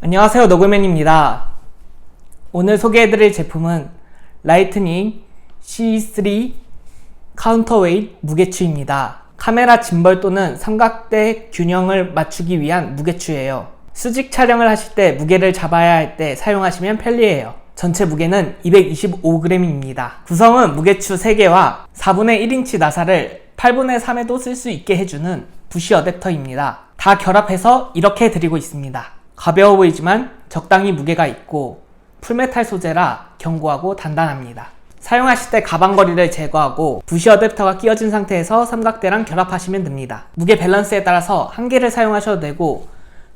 안녕하세요 노그맨입니다. 오늘 소개해드릴 제품은 라이트닝 C3 카운터웨이트 무게추입니다. 카메라 짐벌 또는 삼각대 균형을 맞추기 위한 무게추예요. 수직 촬영을 하실 때 무게를 잡아야 할 때 사용하시면 편리해요. 전체 무게는 225g입니다. 구성은 무게추 3개와 4분의 1인치 나사를 8분의 3에도 쓸 수 있게 해주는 부시 어댑터입니다. 다 결합해서 이렇게 드리고 있습니다 가벼워 보이지만 적당히 무게가 있고 풀메탈 소재라 견고하고 단단합니다. 사용하실 때 가방거리를 제거하고 부시 어댑터가 끼워진 상태에서 삼각대랑 결합하시면 됩니다. 무게 밸런스에 따라서 한 개를 사용하셔도 되고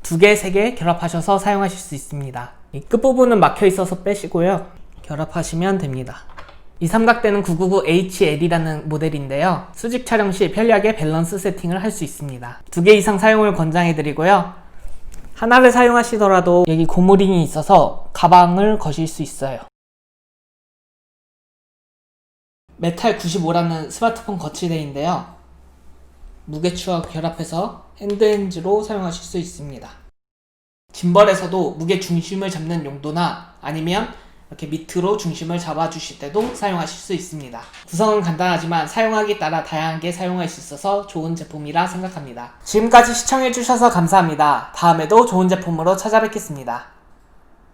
두 개, 세 개 결합하셔서 사용하실 수 있습니다. 이 끝부분은 막혀 있어서 빼시고요. 결합하시면 됩니다. 이 삼각대는 999HL이라는 모델인데요. 수직 촬영 시 편리하게 밸런스 세팅을 할 수 있습니다. 두 개 이상 사용을 권장해드리고요. 하나를 사용하시더라도 여기 고무링이 있어서 가방을 거실 수 있어요. 메탈 95라는 스마트폰 거치대인데요. 무게추와 결합해서 핸드핸즈로 사용하실 수 있습니다. 짐벌에서도 무게 중심을 잡는 용도나 아니면 이렇게 밑으로 중심을 잡아주실 때도 사용하실 수 있습니다. 구성은 간단하지만 사용하기 따라 다양하게 사용할 수 있어서 좋은 제품이라 생각합니다. 지금까지 시청해주셔서 감사합니다. 다음에도 좋은 제품으로 찾아뵙겠습니다.